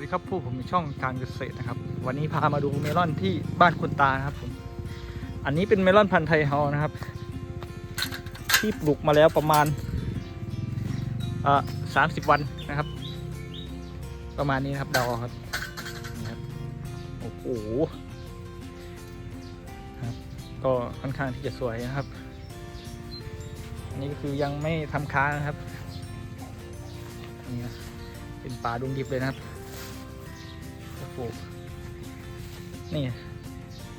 วัสดีครับผู้ผมมีช่องการเกษตรนะครับ วันนี้พามาดูเมลอนที่บ้านคุณตานะครับผมอันนี้เป็นเมลอนพันธุ์ไทยเฮานะครับ ที่ปลูกมาแล้วประมาณอ่าสามสิบวันนะครับ ประมาณนี้นะครับดอาครับนี่ครับโอ้โหครับก็ค่อนข้างที่จะสวยนะครับ อันนี้ก็คือยังไม่ทำค้างนะครับนี่นะเป็นป่าดงดิบเลยนะครับ โอ้โหนี่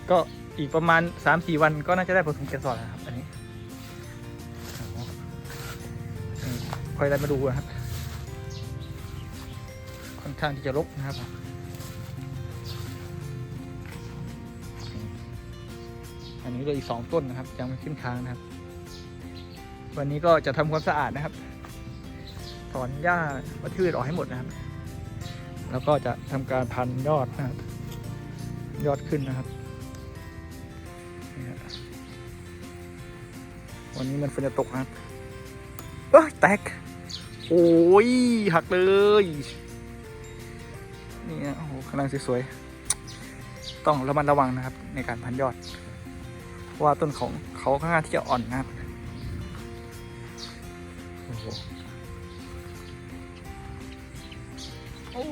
ก็อีกประมาณสามสี่วันก็น่าจะได้ผลผลิตเกสรแล้วครับ อันนี้คอยได้มาดูนะครับ ค่อนข้างที่จะรกนะครับอันนี้เหลยอีกสองต้นนะครับยังไม่ขึ้นค้างนะครับ วันนี้ก็จะทำความสะอาดนะครับ ถอนหญ้าวัชพืชออกให้หมดนะครับ แล้วก็จะทำการพันยอดนะครับ ยอดขึ้นนะครับ วันนี้มันฝนจะตกนะครับเอ้ยแตก โอ้ยหักเลย นี่นะโอ้โหกำลังสวยๆ ต้องระมัดระวังนะครับ ในการพันยอด เพราะว่าต้นของเขาค่อนข้างที่จะอ่อนนะครับโอ้โหโอ้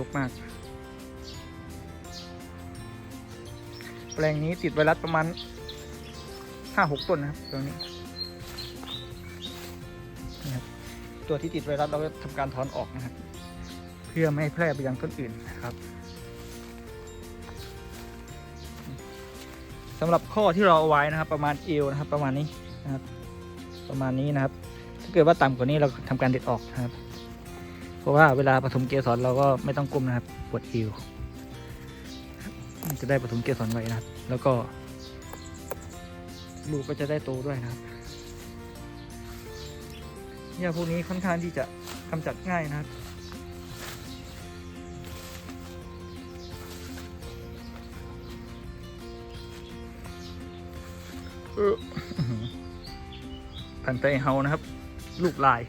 ลุกมาก แปลงนี้ติดไวรัสประมาณห้าหกต้นนะครับตรงนี้นี่ครับตัวที่ติดไวรัสเราก็ทำการถอนออกนะครับ เพื่อไม่ให้แพร่ไปยังต้นอื่นนะครับสำหรับข้อที่เราเอาไว้นะครับ ประมาณเอวนะครับ ประมาณนี้นะครับ ประมาณนี้นะครับ ถ้าเกิดว่าต่ำกว่านี้เราทำการเด็ดออกนะครับ ราะว่าเวลาผสมเกสรเราก็ไม่ต้องก้มนะครับปวดเอวจะได้ผสมเกสรไว้นะครับ แล้วก็ ลูกก็จะได้โตด้วยนะครับหญ้าพวกนี้ค่อนข้างที่จะกำจัดง่ายนะครับพันธุ์ไทยเฮานะครับ ลูกลาย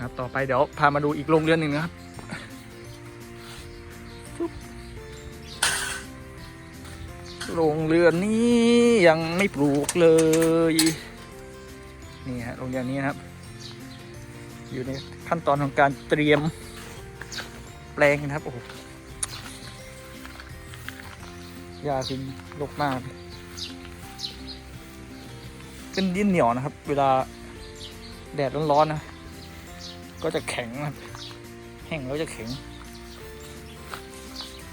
ครับ ต่อไปเดี๋ยวพามาดูอีกโรงเรือนหนึ่งนะครับโรงเรือนนี้ยังไม่ปลูกเลย นี่ฮะโรงเรือนนี้นะครับ อยู่ในขั้นตอนของการเตรียมแปลงนะครับ โอ้โหยาสินรกมาก เป็นดินเหนียวนะครับ เวลาแดดร้อนๆนะ ก็จะแข็งนะครับแห้งแล้วจะแข็ง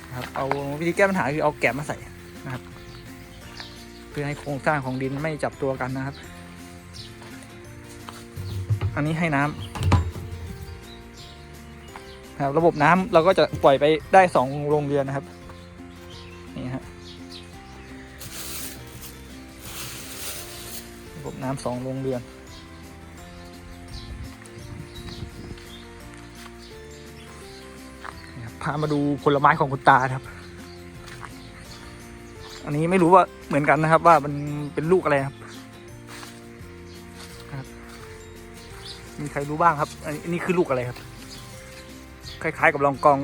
นะครับเอาวิธีแก้ปัญหาคือเอาแกะมาใส่นะครับ เพื่อให้โครงสร้างของดินไม่จับตัวกันนะครับ อันนี้ให้น้ำนะครับระบบน้ำเราก็จะปล่อยไปได้สองโรงเรือนนะครับนี่ฮะระบบน้ำสองโรงเรือน พามาดูผลไม้ของคุณตาครับ อันนี้ไม่รู้ว่าเหมือนกันนะครับ ว่ามันเป็นลูกอะไรครับมีใครรู้บ้างครับ อันนี้คือลูกอะไรครับ คล้าย ๆ กับลองกอง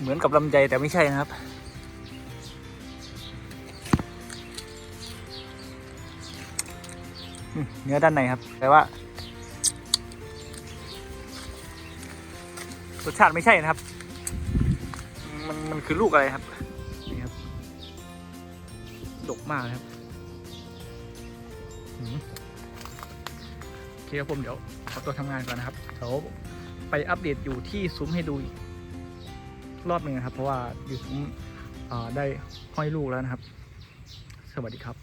เหมือนกับลำไยแต่ไม่ใช่นะครับ เนื้อด้านในครับ แต่ว่า รสชาติไม่ใช่นะครับ มันมันคือลูกอะไรครับนี่ครับดกมากนะครับอืมโอเคครับผมเดี๋ยวขอตัวทำงานก่อนนะครับเดี๋ยวไปอัปเดตอยู่ที่ซุ้มให้ดูอีกรอบหนึ่งนะครับ เพราะว่าอยู่ซุ้มอ่าได้ห้อยลูกแล้วนะครับ สวัสดีครับ